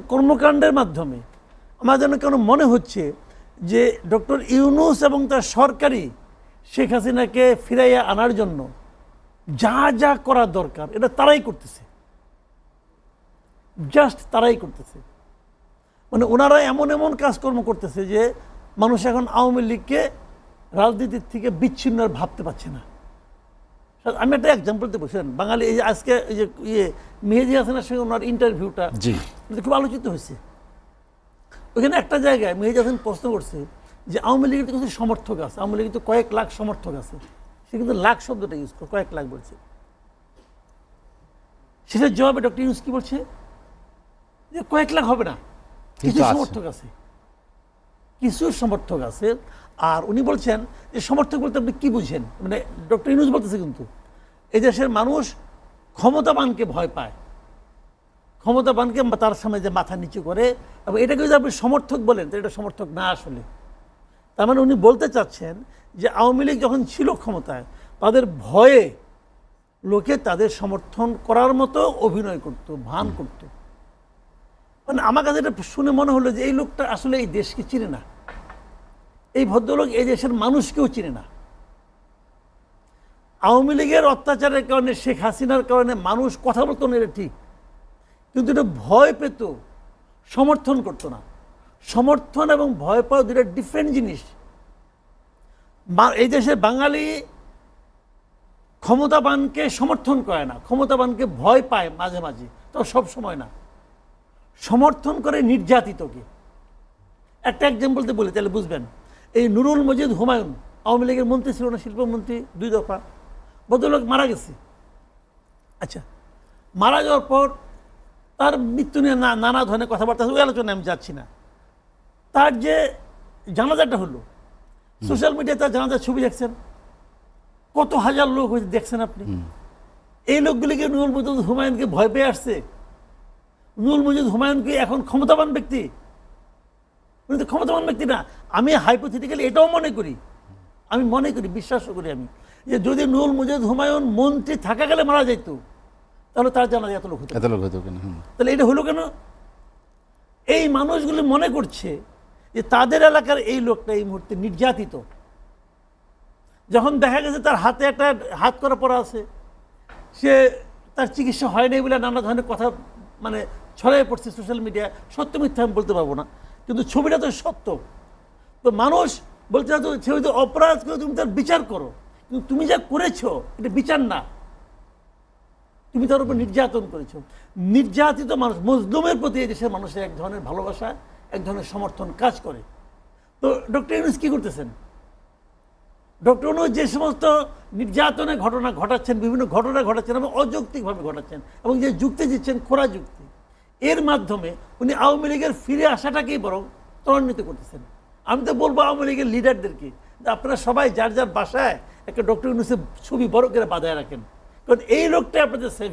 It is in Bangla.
কর্মকাণ্ডের মাধ্যমে। আমার যেন কেন মনে হচ্ছে যে ডক্টর ইউনুস এবং তার সরকারি শেখ হাসিনাকে ফিরাইয়া আনার জন্য যা যা করা দরকার, এটা তারাই করতেছে। জাস্ট তারাই করতেছে। মানে ওনারা এমন এমন কাজকর্ম করতেছে যে মানুষ এখন আওয়ামী লীগকে রাজনীতির থেকে বিচ্ছিন্ন আর ভাবতে পারছে না। আমি একটা এক্সাম্পল দিয়ে বলছিলেন বাঙালি এই যে আজকে এই যে ইয়ে মেহেদি হাসানের সঙ্গে ওনার ইন্টারভিউটা জি। খুব আলোচিত হয়েছে। ওখানে একটা জায়গায় মেহেদি হাসান প্রশ্ন করছে যে আওয়ামী লীগের তো কিছু সমর্থক আছে আওয়ামী লীগের তো কয়েক লাখ সমর্থক আছে। সে কিন্তু লাখ শব্দটা ইউজ করে কয়েক লাখ বলছে। সেটার জবাবে ডক্টর ইউনুস কি বলছে? যে কয়েক লাখ হবে না কিছু সমর্থক আছে। কিছু সমর্থক আছে আর উনি বলছেন যে সমর্থক বলতে আপনি কি বুঝেন? মানে ডক্টর ইনুজ বলতেছে কিন্তু এই দেশের মানুষ ক্ষমতাবানকে ভয় পায়। ক্ষমতাবানকে তার সামনে যে মাথা নিচু করে এবং এটাকে যদি আপনি সমর্থক বলেন তো এটা সমর্থক না আসলে। তার মানে উনি বলতে চাচ্ছেন যে আওয়ামী লীগ যখন ছিল ক্ষমতায় তাদের ভয়ে লোকে তাদের সমর্থন করার মতো অভিনয় করত ভান করত। মানে আমার কাছে এটা শুনে মনে হলো যে এই লোকটা আসলে এই দেশকে চিনে না। এই ভদ্রলোক এই দেশের মানুষকেও চিনে না। আওয়ামী লীগের অত্যাচারের কারণে, শেখ হাসিনার কারণে মানুষ কথা বলতো না এটা ঠিক। কিন্তু এটা ভয় পেত, সমর্থন করতো না। সমর্থন এবং ভয় পাওয়া দুটা ডিফারেন্ট জিনিস। এই দেশের বাঙালি ক্ষমতাবানকে সমর্থন করে না, ক্ষমতাবানকে ভয় পায় মাঝে মাঝে, তো সব সময় না। সমর্থন করে নির্যাতিতকে। একটা এক্সাম্পল দিয়ে বলি, তাহলে বুঝবেন। এই নুরুল মজিদ হুমায়ুন আওয়ামী লীগের মন্ত্রী ছিল না শিল্পমন্ত্রী দুই দফা। ভদ্রলোক মারা গেছে। আচ্ছা মারা যাওয়ার পর তার মৃত্যু নিয়ে না নানা ধরনের কথাবার্তা ওই আলোচনায় আমি যাচ্ছি না। তার যে জানাজাটা হলো সোশ্যাল মিডিয়ায় তার জানাজার ছবি দেখছেন। কত হাজার লোক হয়েছে দেখছেন আপনি? এই লোকগুলিকে নুরুল মজিদ হুমায়ুনকে ভয় পেয়ে আসছে। নুরুল মজিদ হুমায়ুনকে এখন ক্ষমতাবান ব্যক্তি উনি তো ক্ষমতাবান ব্যক্তি না। আমি হাইপোথেটিক্যালি এটাও মনে করি। আমি মনে করি বিশ্বাসও করি আমি যে যদি নুরুল মজিদ হুমায়ুন মন্ত্রী থাকাকালে মারা যেত তাহলে তার জানা এত লোক হতো এত লোক হতো তাহলে এটা হলো কেন? এই মানুষগুলি মনে করছে যে তাদের এলাকার এই লোকটা এই মুহূর্তে নির্যাতিত। যখন দেখা গেছে তার হাতে একটা হাত করা পড়া আছে সে তার চিকিৎসা হয়নি বলে নানা ধরনের কথা মানে ছড়াই পড়ছে সোশ্যাল মিডিয়ায় সত্য মিথ্যা আমি বলতে পারব না। কিন্তু ছবিটা তো সত্য। তো মানুষ বলতে চায় তো সে অপরাধ করে তুমি তার বিচার করো। কিন্তু তুমি যা করেছ, এটা বিচার না। তুমি তার উপর নির্যাতন করেছ। নির্যাতিত মানুষ, মজলুমের প্রতি এই দেশের মানুষের এক ধরনের ভালোবাসা, এক ধরনের সমর্থন কাজ করে। তো ডক্টর ইউনুস কি করতেছেন? ডক্টর ইউনুস যে সমস্ত নির্যাতনের ঘটনা ঘটাচ্ছেন, বিভিন্ন ঘটনা ঘটাচ্ছেন এবং অযৌক্তিকভাবে ঘটাচ্ছেন এবং যে যুক্তি দিচ্ছেন খোরা যুক্তি এর মাধ্যমে উনি আওয়ামী লীগের ফিরে আসাটাকেই বরং ত্বরান্বিত করতেছেন। আমি তো বলব আওয়ামী লীগের লিডারদেরকে আপনারা সবাই যার যার বাসায় একটা ডক্টর ইউনুসের ছবি বড় করে বাঁধায় রাখেন। কারণ এই লোকটা আপনাদের সেভিং